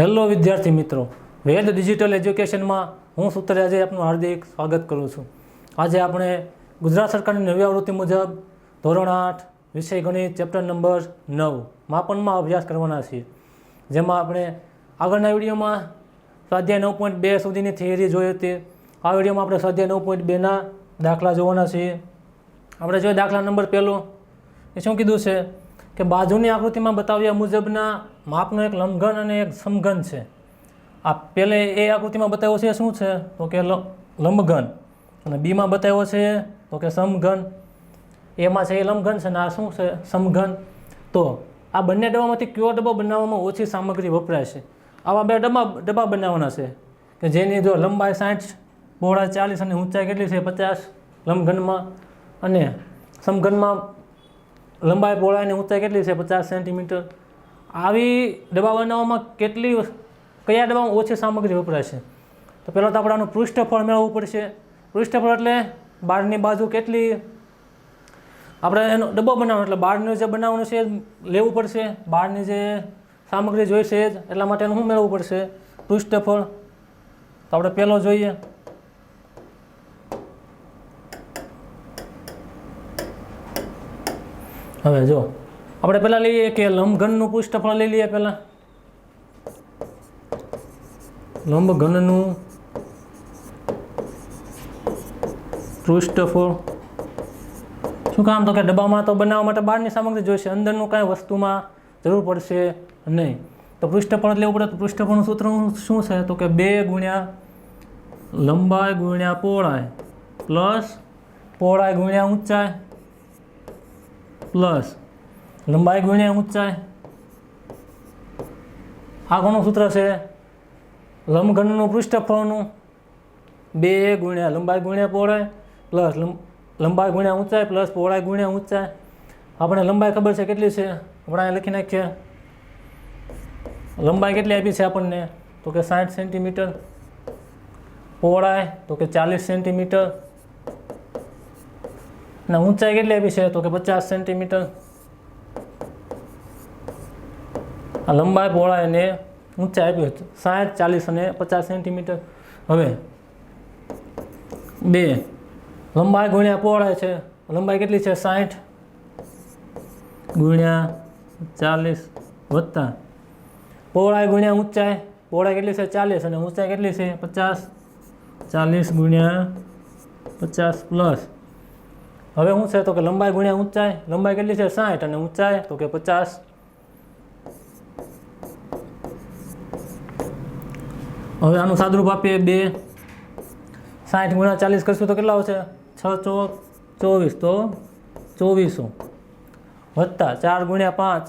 Hello વિદ્યાર્થી મિત્રો. વેદ digital એજ્યુકેશનમાં હું સૂત્રે આપનું હાર્દિક સ્વાગત કરું છું. આજે આપણે ગુજરાત સરકારની નવી આવૃત્તિ મુજબ ધોરણ આઠ, વિષય ગણિત, ચેપ્ટર નંબર નવ માપનમાં અભ્યાસ કરવાના છીએ. જેમાં આપણે આગળના વિડીયોમાં સ્વાધ્યાય નવ પોઈન્ટ બે સુધીની થિયરી જોઈ હતી. આ વિડીયોમાં આપણે સ્વાધ્યાય નવ પોઈન્ટ બેના દાખલા જોવાના છીએ. આપણે જોઈએ દાખલા નંબર પહેલો. એ શું કીધું છે કે બાજુની આકૃતિમાં બતાવ્યા મુજબના માપનો એક લંઘન અને એક સમઘન છે. આ પહેલે એ આકૃતિમાં બતાવ્યો છે શું છે? તો કે લંબઘન. અને બીમાં બતાવ્યો છે, તો કે સમઘન. એમાં છે એ લંબઘન છે ને આ શું છે? સમઘન. તો આ બંને ડબ્બામાંથી કયો ડબ્બો બનાવવામાં ઓછી સામગ્રી વપરાય છે? આવા બે ડબ્બા ડબ્બા બનાવવાના છે. કે જેની જો લંબાઈ સાઠ, પહોળાઈ ચાલીસ અને ઊંચાઈ કેટલી છે? પચાસ લંબઘનમાં. અને સમઘનમાં લંબાઈ, પહોળાઈ ઊંચાઈ કેટલી છે? પચાસ સેન્ટીમીટર. આવી ડબ્બા બનાવવામાં કેટલી કયા ડબ્બામાં ઓછી સામગ્રી વપરાય છે? તો પહેલાં તો આપણે આનું પૃષ્ઠફળ મેળવવું પડશે. પૃષ્ઠફળ એટલે બહારની બાજુ કેટલી, આપણે એનો ડબ્બો બનાવવાનો, એટલે બહારનું જે બનાવવાનું છે લેવું પડશે. બહારની જે સામગ્રી જોઈશે જ, એટલા માટે એનું શું મેળવવું પડશે? પૃષ્ઠફળ. તો આપણે પહેલો જોઈએ. હવે જો. આપણે પહેલાં લઈએ કે લંબઘનનું પૃષ્ઠફળ લઈ લઈએ પહેલાં. લંબઘનનું પૃષ્ઠફળ. શું કામ? તો કે ડબ્બામાં તો બનાવવા માટે બહારની સામગ્રી જોઈશે, અંદરનું કાંઈ વસ્તુમાં જરૂર પડશે નહીં. તો પૃષ્ઠફળ લેવું પડે, તો પૃષ્ઠફળનું સૂત્ર શું છે? તો કે બે ગુણ્યા લંબાઈ ગુણ્યા પહોળાઈ પ્લસ પહોળાઈ ગુણ્યા ઊંચાઈ પ્લસ લંબાઈ ગુણ્યા ઊંચાઈ. આ કોનું સૂત્ર છે? લંબઘનનું પૃષ્ઠફળનું. બે ગુણ્યા લંબાઈ ગુણ્યા પહોળાઈ પ્લસ લંબાઈ ગુણ્યા ઊંચાઈ પ્લસ પહોળાઈ ગુણ્યા ઊંચાઈ. આપણે લંબાઈ ખબર છે કેટલી છે? આપણે અહીંયા લખી નાખીએ. લંબાઈ કેટલી આપી છે આપણને? તો કે સાઠ સેન્ટીમીટર. પહોળાઈ તો કે ચાલીસ સેન્ટીમીટર. અને ઊંચાઈ કેટલી આપી છે? તો કે પચાસ સેન્ટીમીટર. આ લંબાઈ પહોળાઈ અને ઊંચાઈ આપ્યો હતું. સાઠ, ચાલીસ અને પચાસ સેન્ટીમીટર. હવે બે. લંબાઈ ગુણ્યા પહોળાઈ છે. લંબાઈ કેટલી છે? સાઠ ગુણ્યા ચાલીસ વત્તા. પહોળાઈ ગુણ્યા ઊંચાઈ. પહોળાઈ કેટલી છે? ચાલીસ. અને ઊંચાઈ કેટલી છે? પચાસ. ચાલીસ ગુણ્યા પચાસ પ્લસ. હવે શું છે? તો કે લંબાઈ ગુણ્યા ઊંચાઈ. લંબાઈ કેટલી છે? સાઠ. અને ઊંચાઈ તો કે પચાસ. હવે આનું સાદરૂપ આપીએ બે. સાઠ ગુણ્યા ચાલીસ કરશું તો કેટલા આવશે? છ, ચો, ચોવીસ. તો ચોવીસો. વત્તા ચાર ગુણ્યા પાંચ,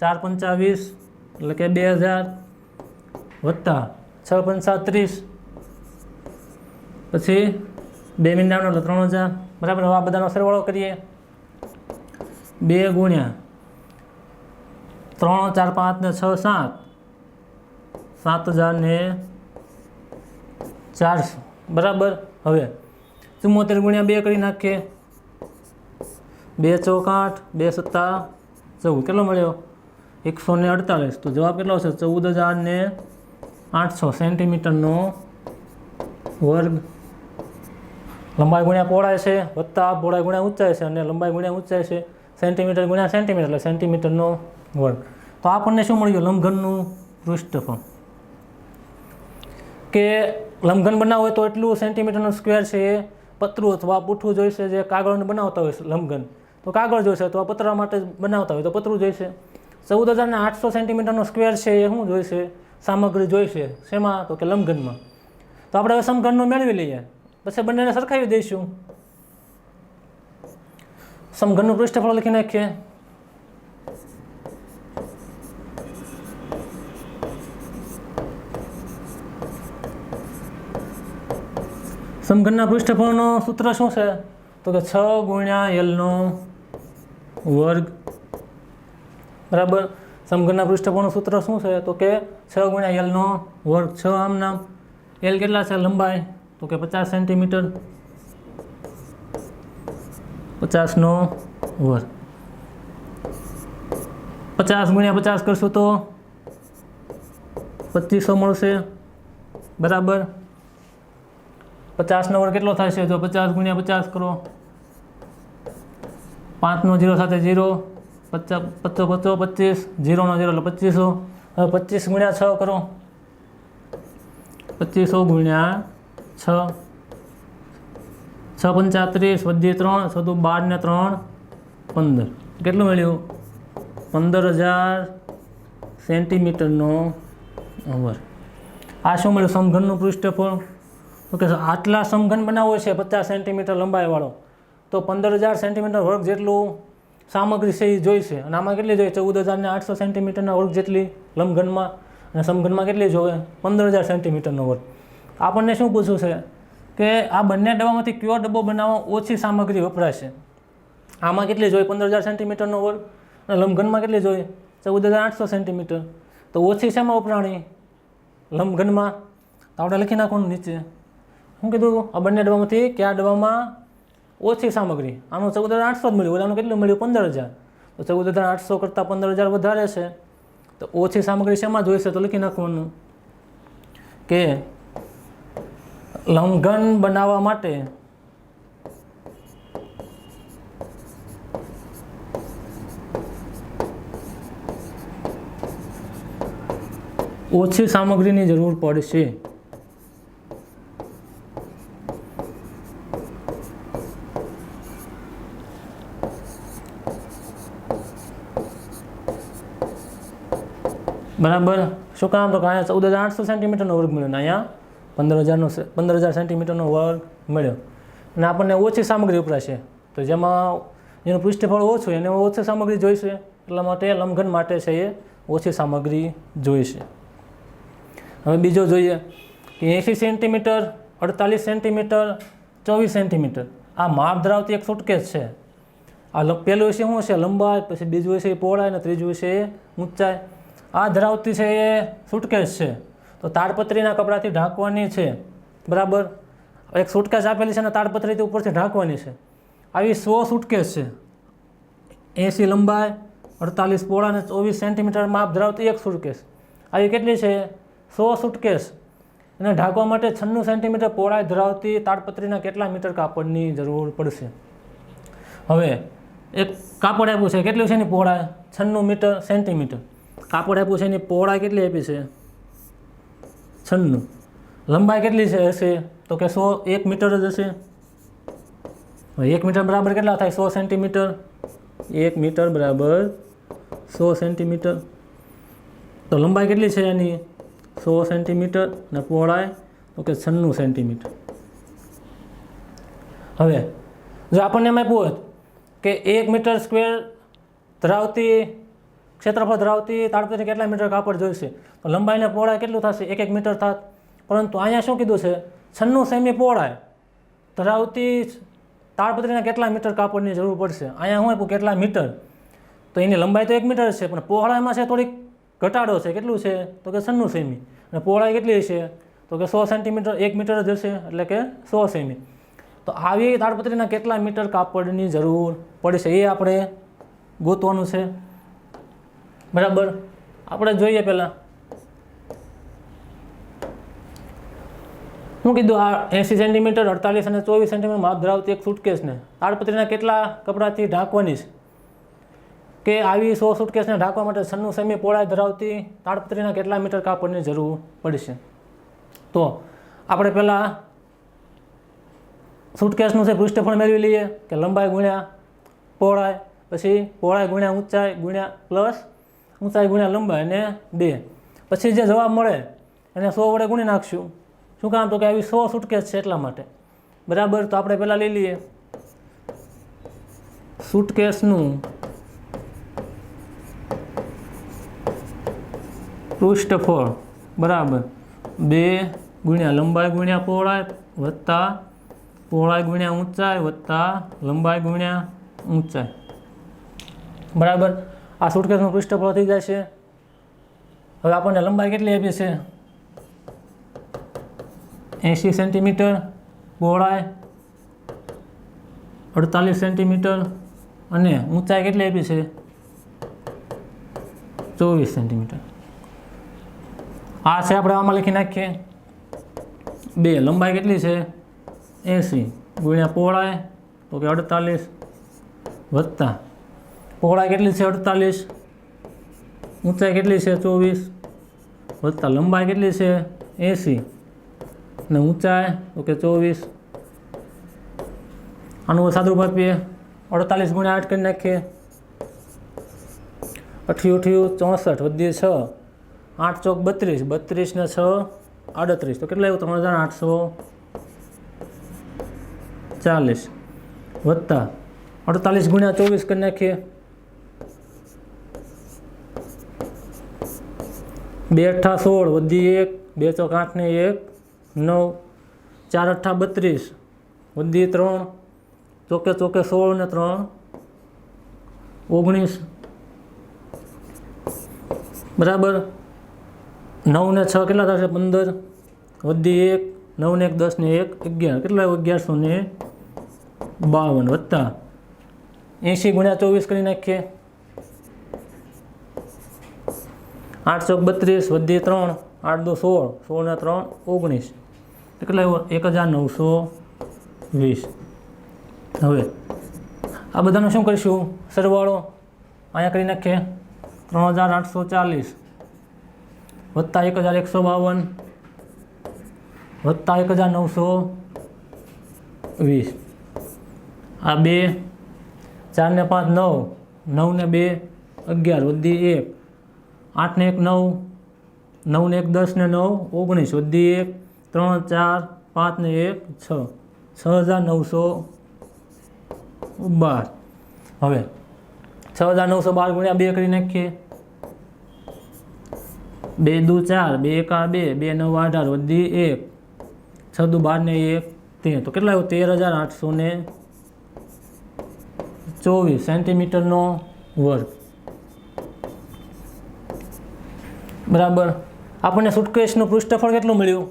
ચાર પંચાવીસ એટલે કે બે હજાર. વત્તા છ પંચા ત્રીસ. પછી બે મિનિટનો એટલે ત્રણ હજાર. બરાબર, હવે આ બધાનો સરવાળો કરીએ. બે ગુણ્યા ત્રણ, ચાર, પાંચ ને છ, સાત. સાત હજાર ને ચારસો. બરાબર? હવે ચુમ્મોતેર ગુણ્યા બે કરી નાખીએ. બે ચોક આઠ, બે સત્તા ચૌદ. કેટલો મળ્યો? એકસો ને અડતાલીસ. તો જવાબ કેટલો છે ચૌદ હજાર ને આઠસો સેન્ટીમીટરનો વર્ગ. લંબાઈ ગુણ્યા પહોળાય છે, વત્તા પહોળાઈ ગુણ્યા ઊંચાઈ છે અને લંબાઈ ગુણ્યા ઊંચાઈ છે, સેન્ટીમીટર ગુણ્યા સેન્ટીમીટર એટલે સેન્ટીમીટરનો વર્ગ. તો આપણને શું મળ્યું? લંબઘનનું પૃષ્ઠફળ. કે લંબઘન બનાવવું હોય તો એટલું સેન્ટીમીટરનું સ્ક્વેર છે એ પતરું અથવા પૂઠું જોઈશે જે કાગળને બનાવતા હોય લંબઘન તો કાગળ જોઈશે અથવા પતરા માટે બનાવતા હોય તો પતરું જોઈશે ચૌદ હજાર ને આઠસો સેન્ટીમીટરનો સ્ક્વેર છે એ શું જોઈશે સામગ્રી જોઈશે શેમાં? તો કે લંબઘનમાં તો આપણે હવે સમઘનનું મેળવી લઈએ. પછી બંનેને સરખાવી દઈશું. સમઘનનું પૃષ્ઠફળ લખી નાખીએ. સમઘનના પૃષ્ઠફળનું સૂત્ર શું છે? તો કે છ ગુણ્યા એલનો વર્ગ બરાબર. સમઘનના પૃષ્ઠફળનું સૂત્ર શું છે? તો કે છ ગુણ્યા એલનો વર્ગ છ આમ નામ એલ કેટલા છે? લંબાઈ. તો કે પચાસ સેન્ટીમીટર. પચાસનો વર્ગ. પચાસ ગુણ્યા પચાસ કરશું તો પચીસો મળશે. બરાબર. પચાસનો વર્ગ કેટલો થશે તો પચાસ ગુણ્યા પચાસ કરો. પાંચનો જીરો સાથે જીરો. પચાસ પચો પચો, પચીસ. જીરોનો જીરો એટલે પચીસો. હવે પચીસ ગુણ્યા છ કરો. પચીસો ગુણ્યા છ. છ પંચાત્રીસ વધી ત્રણ સદુ બાર ને ત્રણ, પંદર. કેટલું મળ્યું? પંદર હજાર સેન્ટીમીટરનો અવર. આ શું મળ્યું? સમઘનનું પૃષ્ઠફળ. ઓકે આટલા સમઘન બનાવવો છે પચાસ સેન્ટીમીટર લંબાઈવાળો તો પંદર હજાર સેન્ટીમીટર વર્ગ જેટલું સામગ્રી છે એ જોઈશે અને આમાં કેટલી જોઈએ ચૌદ હજારને આઠસો સેન્ટીમીટરના વર્ગ જેટલી લંબઘનમાં, અને સમઘનમાં કેટલી જોવે? પંદર હજાર સેન્ટીમીટરનો વર્ગ. આપણને શું પૂછવું છે? કે આ બંને ડબ્બામાંથી કયો ડબ્બો બનાવવા ઓછી સામગ્રી વપરાશે? આમાં કેટલી જોઈએ પંદર હજાર સેન્ટીમીટરનો વર્ગ, અને લંબઘનમાં કેટલી જોઈએ ચૌદ હજાર આઠસો સેન્ટીમીટર તો ઓછી શેમાં વપરાણી? લંબઘનમાં. તો આપણે લખી નાખવાનું નીચે. શું કીધું, આ બંને ડબ્બામાંથી કયા ડબ્બામાં ઓછી સામગ્રી? આનું ચૌદ હજાર આઠસો જ મળ્યું. ઓલાનું કેટલું મળ્યું? પંદર હજાર તો ચૌદ હજાર આઠસો કરતાં પંદર હજાર વધારે છે. તો ઓછી સામગ્રી શેમાં જોઈશે? તો લખી નાખવાનું કે લંઘન બનાવવા માટે ઓછી સામગ્રીની જરૂર પડશે. બરાબર? શું કામ? તો અહીંયા ચૌદ હજાર આઠસો સેન્ટીમીટરનો વર્ગ મળ્યો ને અહીંયા? પંદર હજારનો પંદર હજાર સેન્ટીમીટરનો વર્ગ મળ્યો. અને આપણને ઓછી સામગ્રી વપરાશે. તો જેમાં જેનું પૃષ્ઠફળ ઓછું એને ઓછી સામગ્રી જોઈશે. એટલા માટે લંઘન માટે છે એ ઓછી સામગ્રી જોઈશે. હવે બીજો જોઈએ કે એંસી સેન્ટીમીટર, અડતાલીસ સેન્ટીમીટર, ચોવીસ સેન્ટીમીટર. આ માપ ધરાવતી એક સુટકેસ છે. આ પહેલું વિશે શું છે લંબાઈ, પછી બીજું વિશે પહોળાઈ, અને ત્રીજું વિશે ઊંચાઈ. આ ધરાવતી છે એ સુટકેસ છે. તો તાડપત્રીના કપડાથી ઢાંકવાની છે. બરાબર? એક સુટકેસ આપેલી છે અને તાડપત્રીથી ઉપરથી ઢાંકવાની છે. આવી સો સુટકેસ છે. એંસી લંબાઈ, અડતાલીસ પોળા અને ચોવીસ સેન્ટીમીટર માપ ધરાવતી એક સુટકેસ આવી કેટલી છે? સો સુટકેસ એને ઢાંકવા માટે છન્નું સેન્ટીમીટર પહોળાઈ ધરાવતી તાડપત્રીના કેટલા મીટર કાપડની જરૂર પડશે? હવે, એક કાપડ આપ્યું છે. કેટલું છે એની પહોળાઈ? છન્નું મીટર સેન્ટીમીટર. કાપડ આપ્યું છે એની પહોળાઈ કેટલી આપી છે? છન્નું. લંબાઈ કેટલી છે હશે? તો કે સો એક મીટર જ હશે. એક મીટર બરાબર કેટલા થાય? સો સેન્ટીમીટર. એક મીટર બરાબર સો સેન્ટીમીટર. તો લંબાઈ કેટલી છે એની સો સેન્ટીમીટર અને પહોળાઈ તો કે છન્નું સેન્ટીમીટર. હવે, જો આપણને એમ આપ્યું હોત કે એક મીટર સ્ક્વેર ધરાવતી ક્ષેત્રફળ ધરાવતી તાળપત્રી કેટલા મીટર કાપડ જોઈશે? તો લંબાઈને પહોળાઈ કેટલું થશે? એક એક મીટર થાત. પરંતુ અહીંયા શું કીધું છે? છન્નું સેમી પહોળાઈ ધરાવતી તાડપત્રીના કેટલા મીટર કાપડની જરૂર પડશે? અહીંયા હું આપ્યું કેટલા મીટર? તો એની લંબાઈ તો એક મીટર છે, પણ પહોળાઈમાં છે થોડીક ઘટાડો છે. કેટલું છે? તો કે છન્નું સેમી. અને પહોળાઈ કેટલી છે તો કે સો સેન્ટીમીટર, એક મીટર જ હશે, એટલે કે સો સેમી. તો આવી તાડપત્રીના કેટલા મીટર કાપડની જરૂર પડશે? એ આપણે ગોતવાનું છે. બરાબર? આપણે જોઈએ પહેલાં. હું કીધું આ એંસી સેન્ટીમીટર, અડતાલીસ અને ચોવીસ સેન્ટીમીટર માપ ધરાવતી એક સુટકેસને તાડપત્રીના કેટલા કપડાથી ઢાંકવાની છે? કે આવી સો સુટકેસને ઢાંકવા માટે છન્નું સેમી પહોળાઈ ધરાવતી તાડપત્રીના કેટલા મીટર કાપડની જરૂર પડશે તો આપણે પહેલાં સુટકેસનું છે, પૃષ્ઠફળ મેળવી લઈએ કે લંબાઈ ગુણ્યા પહોળાઈ, પછી પહોળાઈ ગુણ્યા ઊંચાઈ ગુણ્યા પ્લસ ઊંચાઈ ગુણ્યા લંબાઈ અને બે પછી જે જવાબ મળે, એને સો વડે ગુણી નાખશું. શું કામ? તો કે આવી સો સુટકેસ છે એટલા માટે. બરાબર? તો આપણે પહેલાં લઈ લઈએ. સુટકેસનું પૃષ્ઠફળ. બરાબર? બે ગુણ્યા લંબાઈ ગુણ્યા પહોળાઈ વત્તા પહોળાઈ ગુણ્યા ઊંચાઈ વત્તા લંબાઈ ગુણ્યા ઊંચાઈ. બરાબર? આ સુટકેસનું પૃષ્ઠફળ થઈ જાય છે. હવે આપણને લંબાઈ કેટલી આપી છે? એંશી સેન્ટીમીટર, પહોળાઈ અડતાલીસ સેન્ટીમીટર અને ઊંચાઈ કેટલી આપી છે? ચોવીસ સેન્ટીમીટર. આ છે આપણે આમાં લખી નાખીએ. બે, લંબાઈ કેટલી છે? એંસી ગુણ્યા પહોળાઈ, તો કે અડતાલીસ વત્તા પહોળાઈ કેટલી છે? અડતાલીસ. ઊંચાઈ કેટલી છે? ચોવીસ. વત્તા લંબાઈ કેટલી છે? એંસી. અને ઊંચાઈ તો કે ચોવીસ. આનું સાદું આપીએ. અડતાલીસ ગુણ્યા આઠ કરી નાખીએ. અઠ્યું અઠ્યું ચોસઠ, વધીએ છ. આઠ ચોક બત્રીસ. બત્રીસ ને છ, આડત્રીસ. તો કેટલા આવ્યું ત્રણ હજાર આઠસો ચાલીસ. વત્તા અડતાલીસ ગુણ્યા ચોવીસ કરી નાખીએ. બે અઠ્ઠા સોળ, વધી એક, બે ચોક આઠ ને એક, નવ, ચાર અઠ્ઠા બત્રીસ, વધી ત્રણ, ચોકે ચોકે સોળ ને ત્રણ, ઓગણીસ, બરાબર? નવ ને છ કેટલા થશે? પંદર, વધી એક, નવ ને એક, દસ ને એક, અગિયાર. કેટલા? અગિયારસો ને બાવન વત્તા એંશી ગુણ્યા ચોવીસ કરી નાખીએ. આઠ ચોક બત્રીસ વધી ત્રણ આઠ દો સોળ સોળ ને ત્રણ, ઓગણીસ. એટલે એક હજાર નવસો વીસ. હવે, આ બધાનું શું કરીશું? સરવાળો અહીંયા કરી નાખીએ. ત્રણ હજાર આઠસો ચાલીસ. વત્તા એક હજાર એકસો બાવન. વત્તા એક હજાર નવસો વીસ. આ બે ચાર ને પાંચ, નવ. નવ ને બે, અગિયાર. વધી એક. આઠ ને એક નવ નવને એક દસ ને નવ, ઓગણીસ વધી એક, ત્રણ ચાર, પાંચ ને એક, છ છ હજાર નવસો બાર. હવે, છ હજાર નવસો બાર ગુણ્યા બે કરી નાખીએ. બે દુ ચાર, બે એકા બે બે નવ અઢાર, વધી એક, છ દુ બાર ને એક, તેર. તો કેટલા આવ્યું? તેર હજાર આઠસો ને ચોવીસ સેન્ટીમીટરનો વર્ગ. બરાબર. આપણને સુટકેશનું પૃષ્ઠફળ કેટલું મળ્યું?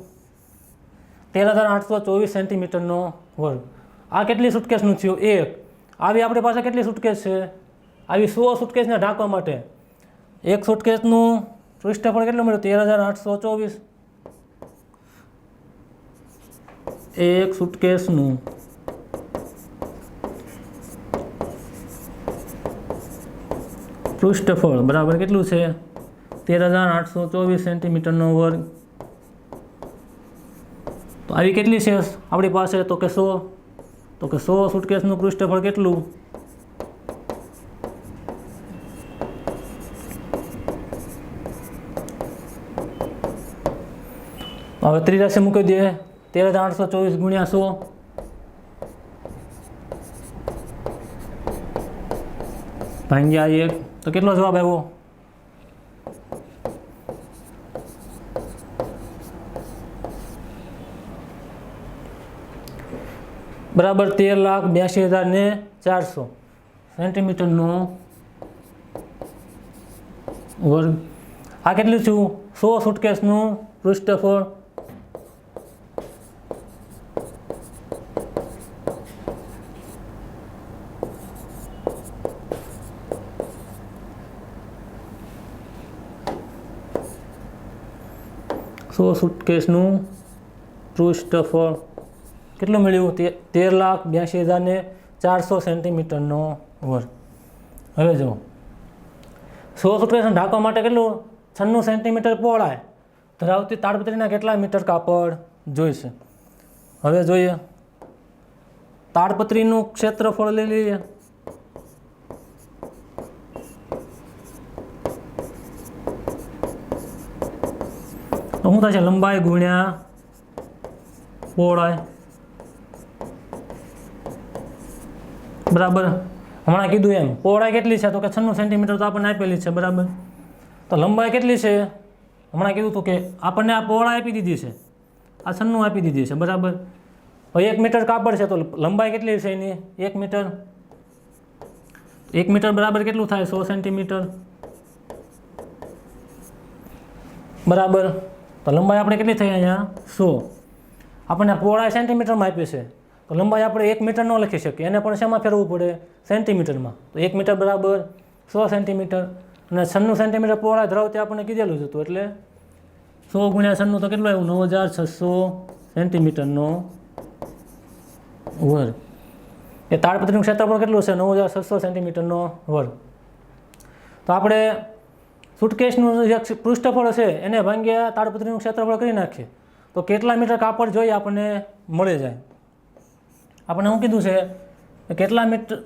તેર હજાર આઠસો ચોવીસ સેન્ટીમીટરનો વર્ગ. આ કેટલી સુટકેશનું થયું? એક. આવી આપણી પાસે કેટલી સુટકેશ છે? આવી સો સુટકેશને ઢાંકવા માટે. એક સુટકેશનું પૃષ્ઠફળ કેટલું મળ્યું? તેર હજાર આઠસો ચોવીસ. એક સુટકેશનું પૃષ્ઠફળ બરાબર કેટલું છે? તેર હજાર આઠસો ચોવીસ સેન્ટીમીટરનો વર્ગ. તો આવી કેટલી છે આપણી પાસે તો કે સો. તો કે સો સુટકેસનું પૃષ્ઠફળ કેટલું? હવે ત્રિરાશી મૂકી દઈએ. તેર હજાર આઠસો ચોવીસ ગુણ્યા સો. ભાંગ્યા એક. તો કેટલો જવાબ આવ્યો? બરાબર તેર લાખ બ્યાસી હજાર ને ચારસો સેન્ટીમીટરનો વર્ગ. આ કેટલું છું સો સુટકેસનું પૃષ્ઠફળ. સો સુટકેસનું પૃષ્ઠફળ. કેટલું મળ્યું? તેર લાખ બ્યાસી હજારને ચારસો સેન્ટીમીટરનો વર્ગ હવે જુઓ. સો સુટકેસને ઢાંકવા માટે કેટલું? છન્નું સેન્ટીમીટર પહોળાય. ધરાવતી તાડપત્રીના કેટલા મીટર કાપડ જોઈશે? હવે જોઈએ. તાડપત્રીનું ક્ષેત્રફળ લઈ લઈએ. તો શું થશે? લંબાઈ ગુણ્યા પહોળાઈ. બરાબર. હમણાં કીધું એમ, પહોળાઈ કેટલી છે? તો કે છન્નું સેન્ટીમીટર તો આપણને આપેલી છે, બરાબર. તો લંબાઈ કેટલી છે? હમણાં કીધું હતું કે આપણને આ પહોળાઈ આપી દીધી છે. આ છન્નું આપી દીધી છે, બરાબર. હવે એક મીટર કાપડ છે, તો લંબાઈ કેટલી છે એની? એક મીટર. એક મીટર બરાબર કેટલું થાય? સો સેન્ટીમીટર બરાબર. તો લંબાઈ આપણે કેટલી થઈ અહીંયા? સો. આપણને પહોળાઈ સેન્ટીમીટરમાં આપી છે. તો લંબાઈ આપણે એક મીટર ન લખી શકીએ. એને પણ શેમાં ફેરવવું પડે? સેન્ટીમીટરમાં. તો એક મીટર બરાબર સો સેન્ટીમીટર. અને છન્નું સેન્ટીમીટર પહોળા ધરાવતી આપણને કીધેલું જ હતું. એટલે સો ગુણ્યા છન્નું તો કેટલું આવ્યું? નવ હજાર છસો સેન્ટીમીટરનો વર્ગ. એ તાડપત્રીનું ક્ષેત્રફળ કેટલું છે નવ હજાર છસો સેન્ટીમીટરનો વર્ગ. તો આપણે સુટકેશનું જે પૃષ્ઠફળ છે એને ભાંગ્યા તાડપત્રીનું ક્ષેત્રફળ કરી નાખીએ. તો કેટલા મીટર કાપડ જોઈએ આપણને? મળી જાય. આપણે શું કીધું છે? કેટલા મીટર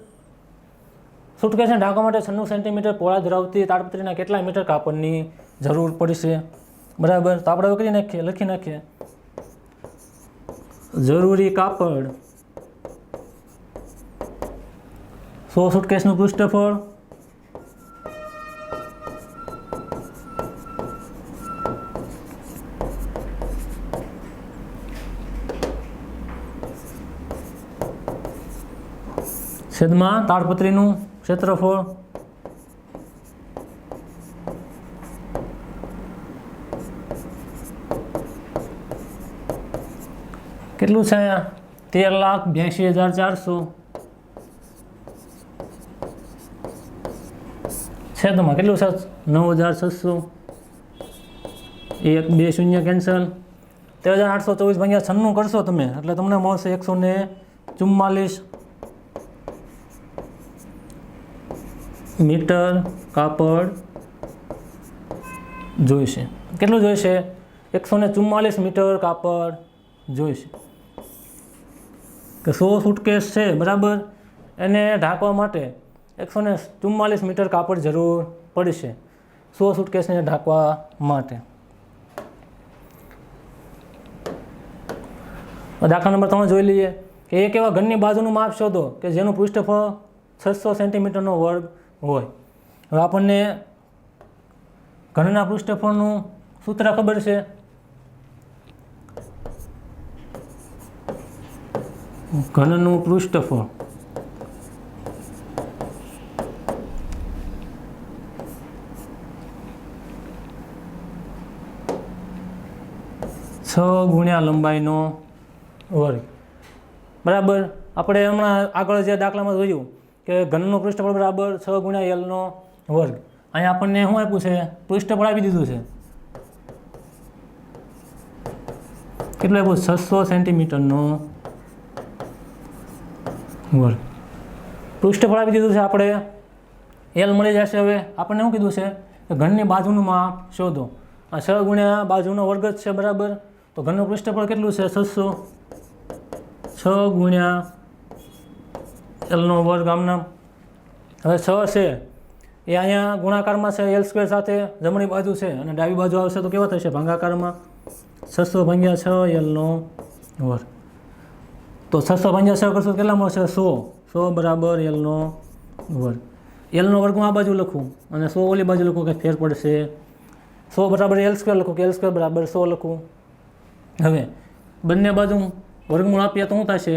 સુટકેસને ઢાંકવા માટે છન્નું સેન્ટીમીટર પહોળા ધરાવતી તાડપત્રીના કેટલા મીટર કાપડની જરૂર પડશે બરાબર? તો આપણે કરી નાખીએ, લખી નાખીએ. જરૂરી કાપડ. સો સુટકેસનું પૃષ્ઠફળ. છેદમાં તાડપત્રીનું ક્ષેત્રફળ. કેટલું છે અહીંયા? તેર લાખ બ્યાસી હજાર ચારસો. છેદમાં કેટલું છે? નવ હજાર છસો. એક, બે, શૂન્ય, કેન્સલ. તેર હજાર આઠસો ચોવીસ ભાગ્યા છન્નું કરશો તમે, એટલે તમને મળશે એકસો ને ચુમ્માલીસ. મીટર, કાપડ જોઈશે. કેટલું જોઈશે? એકસો ને ચુમ્માલીસ મીટર કાપડ જોઈશે. કે સો સુટકેસ છે, બરાબર? એને ઢાંકવા માટે એકસો ને ચુમ્માલીસ મીટર કાપડ જરૂર પડશે. સો સુટકેસને ઢાંકવા માટે. દાખલા નંબર ત્રણ જોઈ લઈએ. કે એક એવા ઘરની બાજુનું માપ શોધો કે જેનું પૃષ્ઠફળ છસો સેન્ટીમીટરનો વર્ગ હોય. હવે આપણને ઘનના પૃષ્ઠફળનું સૂત્ર ખબર છે? ઘનનું પૃષ્ઠફળ. છ ગુણ્યા લંબાઈનો વર્ગ. બરાબર? આપણે હમણાં આગળ જે દાખલામાં જોયું કે ઘનનું પૃષ્ઠફળ બરાબર છ ગુણ્યા એલનો વર્ગ. અહીંયા આપણને શું આપ્યું છે? પૃષ્ઠફળ આપી દીધું છે. કેટલું આપ્યું? છસો સેન્ટીમીટરનો વર્ગ. પૃષ્ઠફળ આપી દીધું છે આપણે. એલ મળી જશે હવે. આપણને શું કીધું છે? કે ઘનની બાજુનું માપ શોધો. આ છ ગુણ્યા બાજુનો વર્ગ જ છે બરાબર. તો ઘનનું પૃષ્ઠફળ કેટલું છે? છસો. છ ગુણ્યા એલનો વર્ગ આમના હવે છ છે. એ અહીંયા ગુણાકારમાં છે, એલ સ્ક્વેર સાથે જમણી બાજુ છે અને ડાબી બાજુ આવશે તો કેવા થશે? ભાંગાકારમાં છસો ભાંગ્યા છ એલનો વર્ગ તો છસો ભાંગ્યા છ કરશો કેટલા મળશે? સો. સો બરાબર એલનો વર્ગ એલનો વર્ગ હું આ બાજુ લખું અને સો ઓલી બાજુ લખું કે ફેર પડશે. સો બરાબર એલ સ્ક્વેર લખું કે એલ સ્ક્વેર બરાબર સો લખું. હવે બંને બાજુ વર્ગમૂળ આપીએ તો શું થશે?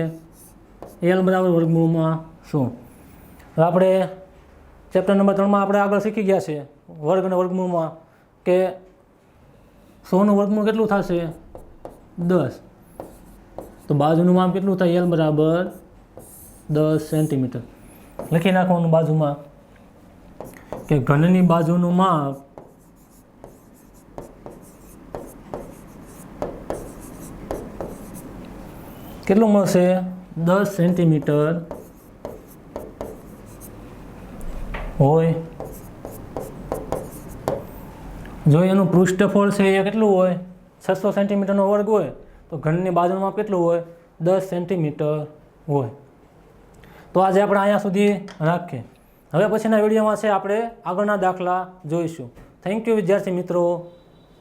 એલ બરાબર વર્ગમૂળમાં શું? હવે આપણે ચેપ્ટર નંબર ત્રણમાં આપણે આગળ શીખી ગયા છે, વર્ગ અને વર્ગમૂળમાં, કે સોનું વર્ગમૂળ કેટલું થશે? દસ. તો બાજુનું માપ કેટલું થાય? એલ બરાબર દસ સેન્ટીમીટર. લખી નાખવાનું બાજુમાં, કે ઘનની બાજુનું માપ કેટલું મળશે? દસ સેન્ટીમીટર હોય. જો એનું પૃષ્ઠફળ છે એ કેટલું હોય? છસો સેન્ટીમીટરનો વર્ગ હોય, તો ઘનની બાજુમાં કેટલું હોય? દસ સેન્ટીમીટર હોય. તો આજે આપણે અહીંયા સુધી રાખીએ. હવે પછીના વિડીયોમાં છે આપણે આગળના દાખલા જોઈશું. થેન્ક યુ વિદ્યાર્થી મિત્રો.